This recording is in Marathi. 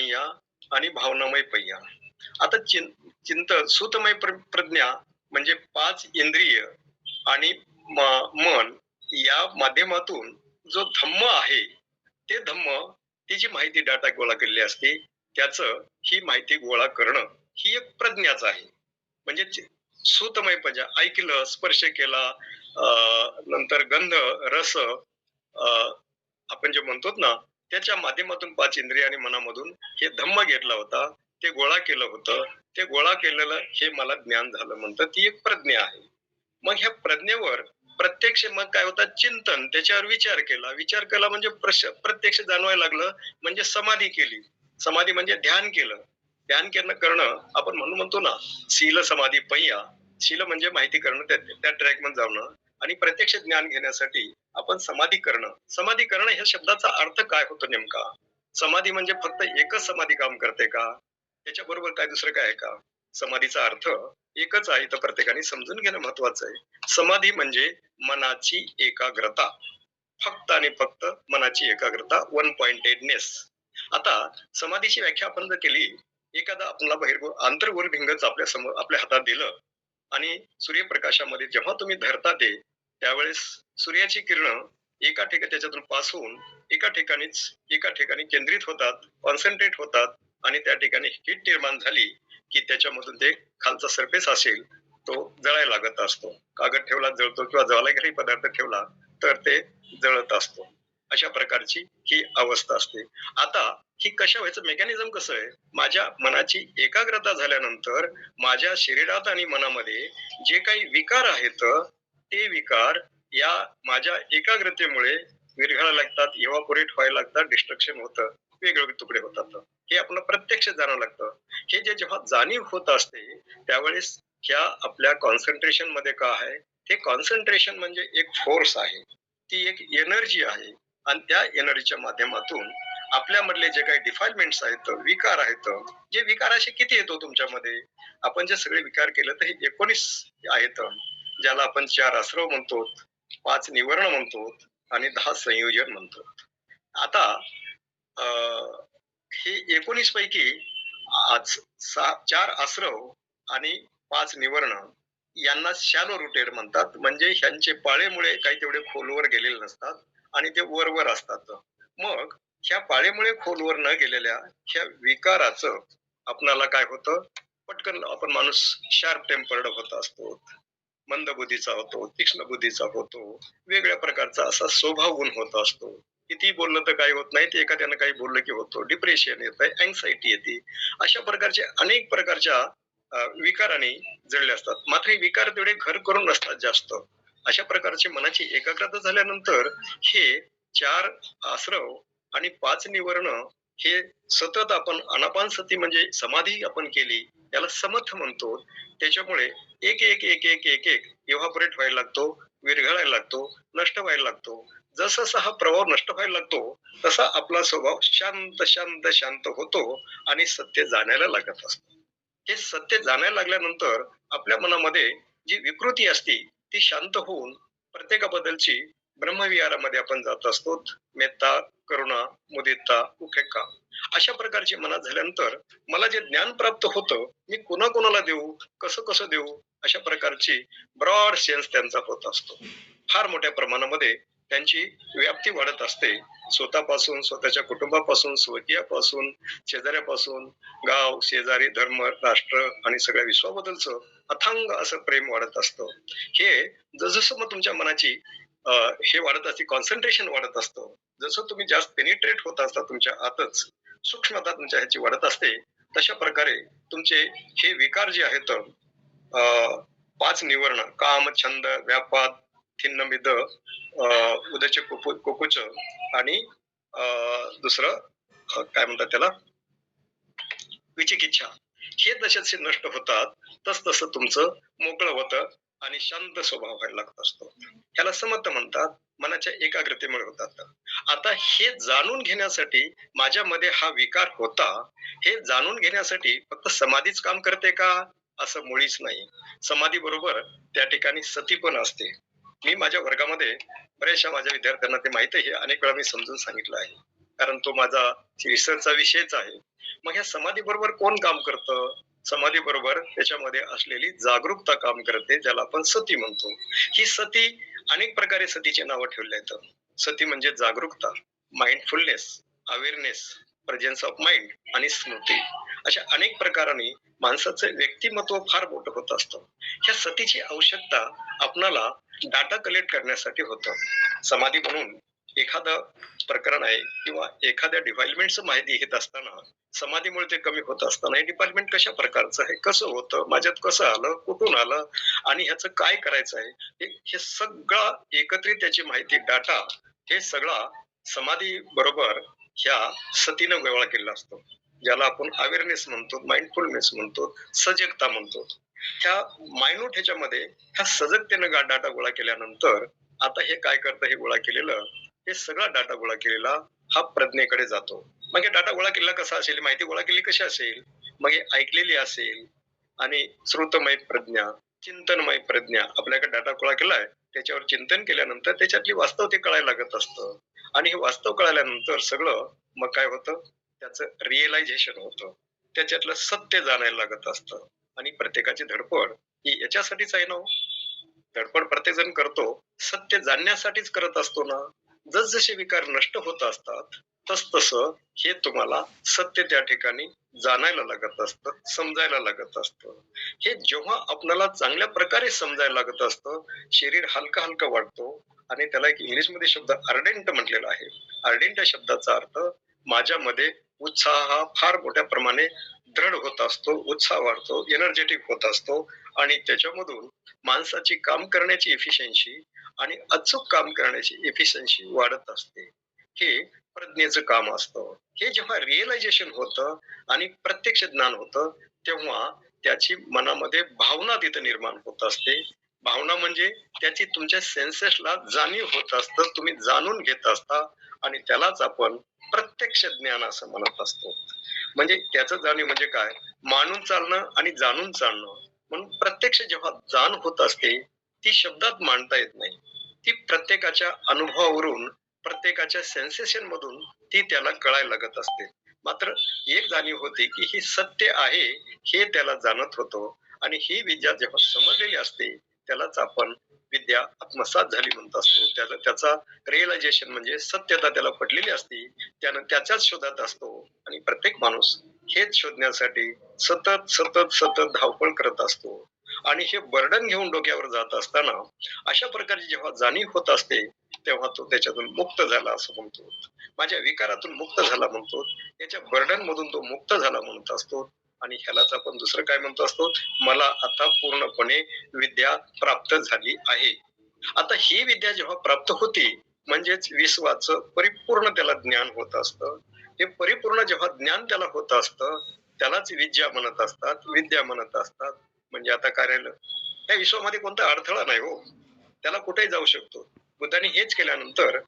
मैया आणि भावनामय पैया. आता चिं चिंत सुतमय प्रज्ञा म्हणजे पाच इंद्रिय आणि मन या माध्यमातून जो धम्म आहे ते धम्म ती जी माहिती डाटा गोळा केलेली असते. त्याच ही माहिती गोळा करणं ही एक प्रज्ञाच आहे. म्हणजे सुतमय प्रजा ऐकलं स्पर्श केला अं, नंतर गंध रस अं, आपण जे म्हणतो ना त्याच्या माध्यमातून पाच इंद्रिय आणि मनामधून हे धम्म घेतला होता ते गोळा केलं होतं ते गोळा केलेलं हे मला ज्ञान झालं म्हणतं ती एक प्रज्ञा आहे. मग ह्या प्रज्ञेवर प्रत्यक्ष मग काय होतं? चिंतन त्याच्यावर विचार केला. विचार केला म्हणजे प्रश- प्रत्यक्ष जाणवायला लागलं म्हणजे समाधी केली. समाधी म्हणजे ध्यान केलं. ध्यान केलं करणं आपण म्हणून म्हणतो ना शील समाधी पय्या शील म्हणजे माहिती करणं त्या त्या ट्रॅकमध्ये जाणं. आणि प्रत्यक्ष ज्ञान घेण्यासाठी आपण समाधी करणं. समाधी करणं ह्या शब्दाचा अर्थ काय होतो नेमका? समाधी म्हणजे फक्त एकच समाधी काम करते का? त्याच्याबरोबर काय दुसरं काय आहे का? समाधीचा अर्थ एकच आहे तर प्रत्येकाने समजून घेणं महत्वाचं आहे. समाधी म्हणजे मनाची एकाग्रता. फक्त आणि फक्त मनाची एकाग्रता वन पॉइंटेडनेस आता समाधीची व्याख्या आपण जर केली एखादा आपला बहिर्गो आंतरगोल भिंगच आपल्यासमोर आपल्या हातात दिलं आणि सूर्यप्रकाशामध्ये जेव्हा तुम्ही धरता ते त्यावेळेस सूर्याची किरण एका ठिकाणी त्याच्यातून पास होऊन एका ठिकाणीच एका ठिकाणी केंद्रित होतात कॉन्सन्ट्रेट होतात आणि त्या ठिकाणी हिट निर्माण झाली की त्याच्यामधून ते खालचा सरफेस असेल तो जळायला लागत असतो. कागद ठेवला जळतो किंवा ज्वालाग्री पदार्थ ठेवला तर ते जळत असतो. अशा प्रकारची ही अवस्था असते. आता ही कशा व्हायचं मेकॅनिझम कसं आहे? माझ्या मनाची एकाग्रता झाल्यानंतर माझ्या शरीरात आणि मनामध्ये जे काही विकार आहेत ते विकार या माझ्या एकाग्रतेमुळे विरघळायला लागतात इव्हापोरेट व्हायला लागतात डिस्ट्रक्शन होतं वेगवेगळे तुकडे होतात. हे आपलं प्रत्यक्ष जाणवं लागतं. हे जे जेव्हा जाणीव होत असते त्यावेळेस ह्या आपल्या कॉन्सन्ट्रेशनमध्ये का आहे? ते कॉन्सन्ट्रेशन म्हणजे एक फोर्स आहे. ती एक एनर्जी आहे. आणि त्या एनर्जीच्या माध्यमातून आपल्यामधले जे काही डिफाईलमेंट्स आहेत विकार आहेत जे विकार असे किती येतो तुमच्यामध्ये? आपण जे सगळे विकार केले तर हे एकोणीस आहेत. ज्याला आपण चार आश्रव म्हणतो पाच निवर्ण म्हणतो आणि दहा संयोजन म्हणतो आता अं, हे एकोणीस पैकी आज सहा चार आश्रव आणि पाच निवर्ण यांना शॅलो रुटेड म्हणतात. म्हणजे ह्यांचे पाळेमुळे काही तेवढे खोलवर गेलेले नसतात आणि ते वरवर असतात. मग ह्या पाळेमुळे खोलवर न गेलेल्या ह्या विकाराचं आपणाला काय होतं? पटकन आपण माणूस शार्प टेम्पर्ड होत असतो. मंद बुद्धीचा होतो तीक्ष्ण बुद्धीचा होतो वेगळ्या प्रकारचा असा स्वभाव गुण होत असतो. किती बोललं तर काही होत नाही ते एखाद्यानं काही बोललं की होतो. डिप्रेशन येत आहे अँक्साइटी येते. अशा प्रकारचे अनेक प्रकारच्या विकाराने जळले असतात. मात्र हे विकार तेवढे घर करून नसतात जास्त. अशा प्रकारचे मनाची एकाग्रता झाल्यानंतर हे चार आश्रव आणि पाच निवर्ण हे सतत आपण अनापान सती म्हणजे समाधी आपण केली. याला समर्थ म्हणतो. त्याच्यामुळे एक एक एक एक एक एक इव्हापोरेट व्हायला लागतो विरघळायला लागतो नष्ट व्हायला लागतो. जसा हा प्रभाव नष्ट व्हायला लागतो तसा आपला स्वभाव शांत शांत शांत होतो आणि सत्य जाणायला लागत असतो. हे सत्य जाणायला लागल्यानंतर आपल्या मनामध्ये जी विकृती असते ती शांत होऊन प्रत्येकाबद्दलची ब्रह्मविहारामध्ये आपण जात असतो. मेत्ता करुणा मुदिता उपेक्षा अशा प्रकारचे मनात झाल्यानंतर मला जे ज्ञान प्राप्त होतं मी कोणाकोणाला देऊ कसं कसं देऊ अशा प्रकारची ब्रॉड सेन्स त्यांचा होत असतो. फार मोठ्या प्रमाणामध्ये त्यांची व्याप्ती वाढत असते. स्वतःपासून स्वतःच्या कुटुंबापासून स्वकीयापासून शेजाऱ्यापासून गाव शेजारी धर्म राष्ट्र आणि सगळ्या विश्वाबद्दलचं अथांग असं प्रेम वाढत असतं. हे जसजसं मग तुमच्या मनाची हे वाढत असते कॉन्सन्ट्रेशन वाढत असतं. जसं तुम्ही जास्त पेनिट्रेट होत असता तुमच्या आतच सूक्ष्मता तुमच्या ह्याची वाढत असते तशा प्रकारे तुमचे हे विकार जे आहेत अं, पाच निवर्ण काम छंद व्यापार थिन्नमिद अं, उदच कुकुच आणि अं, दुसरं काय म्हणतात त्याला? विचिकिच्छा हे जसे नष्ट होतात तस तसं तुमचं मोकळं होतं आणि शांत स्वभाव व्हायला लागत असतो. ह्याला समत म्हणतात मनाच्या एकाग्रतेमुळे होतात. आता हे जाणून घेण्यासाठी माझ्यामध्ये हा विकार होता. हे जाणून घेण्यासाठी फक्त समाधीच काम करते का? असं मुळीच नाही. समाधी बरोबर त्या ठिकाणी सती पण असते. मी माझ्या वर्गामध्ये बऱ्याचशा माझ्या विद्यार्थ्यांना ते माहीत आहे. अनेक वेळा मी समजून सांगितलं आहे. कारण तो माझा रिसर्चचा विषयच आहे. मग ह्या समाधी बरोबर कोण काम करतं? समाधी बरोबर त्याच्यामध्ये असलेली जागरूकता काम करते ज्याला आपण सती म्हणतो. ही सती अनेक प्रकारे सतीचे नावं ठेवले आहेत. सती म्हणजे जागरूकता mindfulness awareness presence of mind आणि स्मृती. अशा अनेक प्रकारांनी माणसाचं व्यक्तिमत्व फार मोठं होत असतं. ह्या सतीची आवश्यकता आपणाला डाटा कलेक्ट करण्यासाठी होतं. समाधी म्हणून एखादं प्रकरण आहे किंवा एखाद्या डिव्हाइलमेंटचं माहिती घेत असताना समाधीमुळे ते कमी होत असताना हे डिपार्टमेंट कशा प्रकारचं आहे कसं होतं माझ्यात कसं आलं कुठून आलं आणि ह्याचं काय करायचं आहे हे- सगळा सगळं एकत्रित त्याची माहिती डाटा हे सगळा समाधी बरोबर ह्या सतीनं गोळा केलेला असतो. ज्याला आपण अवेअरनेस म्हणतो माइंडफुलनेस म्हणतो सजगता म्हणतो. ह्या मायन्यूट ह्याच्यामध्ये ह्या सजगतेनं डाटा गोळा केल्यानंतर आता हे काय करतं हे गोळा केलेलं हे सगळा डाटा गोळा केलेला हा प्रज्ञेकडे जातो. मग हे डाटा गोळा केलेला कसा असेल? माहिती गोळा केली कशी असेल? मग हे ऐकलेली असेल आणि श्रुतमय प्रज्ञा चिंतनमय प्रज्ञा आपल्याकडे डाटा गोळा केलाय त्याच्यावर चिंतन केल्यानंतर त्याच्यातली वास्तव ते कळायला लागत असतं. आणि हे वास्तव कळाल्यानंतर सगळं मग काय होतं? त्याचं रिअलायझेशन होतं. त्याच्यातलं सत्य जाणायला लागत असतं. आणि प्रत्येकाची धडपड ही याच्यासाठीच आहे ना हो. धडपड प्रत्येक जण करतो. सत्य जाणण्यासाठीच करत असतो ना. जसजसे विकार नष्ट होत असतात तसतसं हे तुम्हाला सत्य त्या ठिकाणी जाणायला लागत असतं समजायला लागत असतं. हे जेव्हा आपल्याला चांगल्या प्रकारे समजायला लागत असतं शरीर हलका हलका वाटतो आणि त्याला एक इंग्लिशमध्ये शब्द अर्डेंट म्हटलेला आहे. अर्डेंट या शब्दाचा अर्थ माझ्यामध्ये उत्साह हा फार मोठ्या प्रमाणे दृढ होत असतो उत्साह वाढतो एनर्जेटिक होत असतो आणि त्याच्यामधून माणसाची काम करण्याची एफिशियन्सी आणि अचूक काम करण्याची एफिशियन्सी वाढत असते. हे प्रज्ञेचं काम असतं. हे जेव्हा रिअलायझेशन होतं आणि प्रत्यक्ष ज्ञान होतं तेव्हा त्याची मनामध्ये भावना तिथं निर्माण होत असते. भावना म्हणजे त्याची तुमच्या सेन्सेसला जाणीव होत असतं तुम्ही जाणून घेत असता आणि त्यालाच आपण प्रत्यक्ष ज्ञान असं म्हणत असतो. म्हणजे त्याचं जाणीव म्हणजे काय? मानून चालणं आणि जाणून चालणं. म्हणून प्रत्यक्ष जेव्हा जाण होत असते ती शब्दात मांडता येत नाही. ती प्रत्येकाच्या अनुभवावरून प्रत्येकाच्या सेन्सेशन मधून ती त्याला कळायला लागत असते. मात्र एक जाणीव होते की ही सत्य आहे हे त्याला जाणत होतो. आणि ही विद्या जेव्हा समजलेली असते त्यालाच आपण विद्या आत्मसात झाली म्हणत असतो. त्याला त्याचा रिअलायझेशन म्हणजे सत्यता त्याला पडलेली असते. त्यानं त्याच्याच शोधात असतो. आणि प्रत्येक माणूस हेच शोधण्यासाठी सतत सतत सतत धावपळ करत असतो. आणि हे बर्डन घेऊन डोक्यावर जात असताना अशा प्रकारची जेव्हा जाणीव होत असते तेव्हा तो त्याच्यातून मुक्त झाला असं म्हणतो. माझ्या विकारातून मुक्त झाला म्हणतो. याच्या बर्डन मधून तो मुक्त झाला म्हणत असतो. आणि ह्यालाच आपण दुसरं काय म्हणतो असतो? मला आता पूर्णपणे विद्या प्राप्त झाली आहे. आता ही विद्या जेव्हा प्राप्त होती म्हणजेच विश्वाचं परिपूर्ण त्याला ज्ञान होत असतं. हे परिपूर्ण जेव्हा ज्ञान त्याला होत असतं त्यालाच विद्या म्हणत असतात विद्या म्हणत असतात. म्हणजे आता कार्यालय. या त्या विश्वामध्ये कोणता अडथळा नाही हो. त्याला कुठेही जाऊ शकतो. बुद्धाने हेच केल्यानंतर